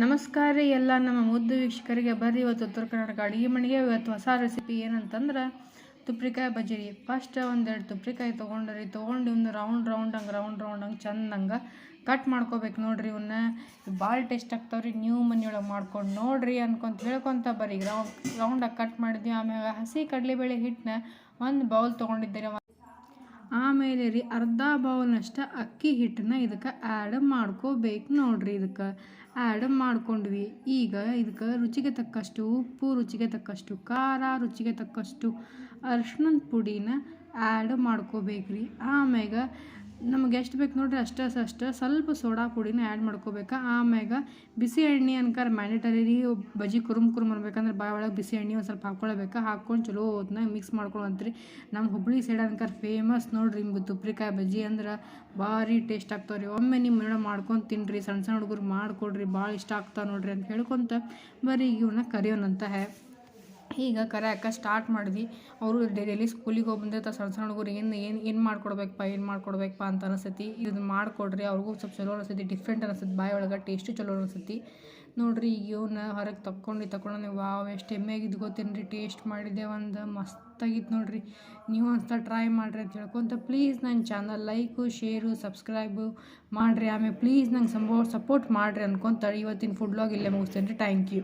ನಮಸ್ಕಾರ ರೀ ಎಲ್ಲ ನಮ್ಮ ಮುದ್ದು ವೀಕ್ಷಕರಿಗೆ ಬರ್ರಿ. ಇವತ್ತು ಉತ್ತರ ಕರ್ನಾಟಕ ಅಡುಗೆ ಮನೆಗೆ ಇವತ್ತು ಹೊಸ ರೆಸಿಪಿ ಏನಂತಂದ್ರೆ ತುಪ್ರಿಕಾಯಿ ಬಜ್ಜಿ ರೀ ಫಸ್ಟ್ ಒಂದೆರಡು ತುಪ್ರಿಕಾಯಿ ರೀ. ತೊಗೊಂಡು ಇವ್ನ ರೌಂಡ್ ರೌಂಡ್ ಹಂಗೆ ರೌಂಡ್ ರೌಂಡ್ ಹಂಗೆ ಚಂದಂಗೆ ಕಟ್ ಮಾಡ್ಕೋಬೇಕು ನೋಡ್ರಿ ಇವನ್ನ ಭಾಳ ಟೇಸ್ಟ್ ಆಗ್ತಾವ್ರಿ. ನೀವು ಮನೆಯೊಳಗೆ ಮಾಡ್ಕೊಂಡು ನೋಡ್ರಿ ಅನ್ಕೊಂತ ಹೇಳ್ಕೊಂತ ಬರ್ರಿ ರೌಂಡ್ ರೌಂಡಾಗಿ ಕಟ್ ಮಾಡಿದ್ವಿ. ಆಮ್ಯಾಗ ಹಸಿ ಕಡಲೆಬೇಳೆ ಹಿಟ್ಟನ್ನ ಒಂದು ಬೌಲ್ ತೊಗೊಂಡಿದ್ದೆ ರೀ. ಆಮೇಲೆ ರೀ ಅರ್ಧ ಬೌಲ್ನಷ್ಟು ಅಕ್ಕಿ ಹಿಟ್ಟನ್ನ ಇದಕ್ಕೆ ಆ್ಯಡ್ ಮಾಡ್ಕೋಬೇಕು ನೋಡ್ರಿ ಇದಕ್ಕೆ. ಆ್ಯಡ್ ಮಾಡ್ಕೊಂಡ್ವಿ. ಈಗ ಇದಕ್ಕೆ ರುಚಿಗೆ ತಕ್ಕಷ್ಟು ಉಪ್ಪು, ರುಚಿಗೆ ತಕ್ಕಷ್ಟು ಖಾರ, ರುಚಿಗೆ ತಕ್ಕಷ್ಟು ಅರ್ಶಿಣದ ಪುಡಿನ ಆ್ಯಡ್ ಮಾಡ್ಕೋಬೇಕ್ರಿ. ಆಮ್ಯಾಗ ನಮ್ಗೆ ಎಷ್ಟು ಬೇಕು ನೋಡ್ರಿ ಅಷ್ಟೇ ಅಷ್ಟೇ ಸ್ವಲ್ಪ ಸೋಡಾ ಪುಡಿನ ಆ್ಯಡ್ ಮಾಡ್ಕೋಬೇಕು? ಆಮ್ಯಾಗ ಬಿಸಿ ಎಣ್ಣೆ ಅನ್ಕಾರ ಮ್ಯಾಂಡೇಟರಿ ರೀ ಬಜ್ಜಿ ಕುರುಮ್ ಕುರುಮ್ ಅನ್ಬೇಕಂದ್ರೆ ಬಾಯಿ ಒಳಗೆ ಬಿಸಿ ಎಣ್ಣೆ ಒಂದು ಸ್ವಲ್ಪ ಹಾಕ್ಕೊಳ್ಬೇಕು ಹಾಕ್ಕೊಂಡು ಚಲೋ ಹೊತ್ನ ಮಿಕ್ಸ್ ಮಾಡ್ಕೊಳಂತ್ರಿ. ನಮ್ಮ ಹುಬ್ಳಿ ಸೈಡ್ ಅನ್ಕಾರ ಫೇಮಸ್ ನೋಡ್ರಿ ನಿಮ್ಗೆ ತುಪ್ರಿಕಾಯಿ ಬಜ್ಜಿ ಅಂದ್ರೆ ಭಾರಿ ಟೇಸ್ಟ್ ಆಗ್ತಾವೆ ರೀ. ಒಮ್ಮೆ ನಿಮ್ಮ ಮನೆಯೊಳಗೆ ಮಾಡ್ಕೊಂಡು ತಿನ್ನಿರಿ ಸಣ್ಣ ಸಣ್ಣ ಹುಡುಗರು ಮಾಡಿಕೊಡ್ರಿ ಭಾಳ ಇಷ್ಟ ಆಗ್ತಾವೆ ನೋಡ್ರಿ ಅಂತ ಹೇಳ್ಕೊತ ಬರೀ ಇವನ್ನ ಕರಿಯೋನಂತ ಹೇ. ಈಗ ಕರೆಯಕ್ಕೆ ಸ್ಟಾರ್ಟ್ ಮಾಡಿದ್ವಿ. ಅವರು ಡೈಲಿ ಸ್ಕೂಲಿಗೆ ಹೋಗಿ ಬಂದಿರ್ತಾರೆ ಸಣ್ಣ ಸಣ್ಣ ಹುಡುಗರು ಏನು ಏನು ಏನು ಮಾಡ್ಕೊಡ್ಬೇಕಪ್ಪ ಏನು ಮಾಡ್ಕೊಡ್ಬೇಕಪ್ಪ ಅಂತ ಅನಿಸ್ತೈತಿ ಇದನ್ನ ಮಾಡಿಕೊಡ್ರಿ, ಅವ್ರಿಗೂ ಸ್ವಲ್ಪ ಚಲೋ ಅನಿಸ್ತೈತಿ ಡಿಫ್ರೆಂಟ್ ಅನಿಸ್ತೈತಿ ಬಾಯಿ ಒಳಗೆ ಟೇಸ್ಟು ಚಲೋ ಅನಿಸ್ತೈತಿ ನೋಡ್ರಿ, ಈಗ ಇವನ್ನ ಹೊರಗೆ ತಕ್ಕೊಂಡು ತಗೊಂಡು ವಾವ್, ಎಷ್ಟು ಹೆಮ್ಮೆ ಆಗಿದ್ದು ಗೊತ್ತೇನ್ರಿ ಟೇಸ್ಟ್ ಮಾಡಿದೆ ಒಂದು ಮಸ್ತಾಗಿತ್ತು ನೋಡಿರಿ. ನೀವು ಒಂದ್ಸಲ ಟ್ರೈ ಮಾಡಿರಿ ಅಂತ ಹೇಳ್ಕೊಂತ ಪ್ಲೀಸ್ ನನ್ನ ಚಾನಲ್ ಲೈಕು ಶೇರು ಸಬ್ಸ್ಕ್ರೈಬು ಮಾಡಿರಿ. ಆಮೇಲೆ ಪ್ಲೀಸ್ ನಂಗೆ ಸಂಬೋ ಸಪೋರ್ಟ್ ಮಾಡಿರಿ ಅನ್ಕೊಂತ ಇವತ್ತಿನ ಫುಡ್ ಲಾಗ್ ಇಲ್ಲೇ ಮುಗಿಸ್ತೇನೆ ರೀ ಥ್ಯಾಂಕ್ ಯು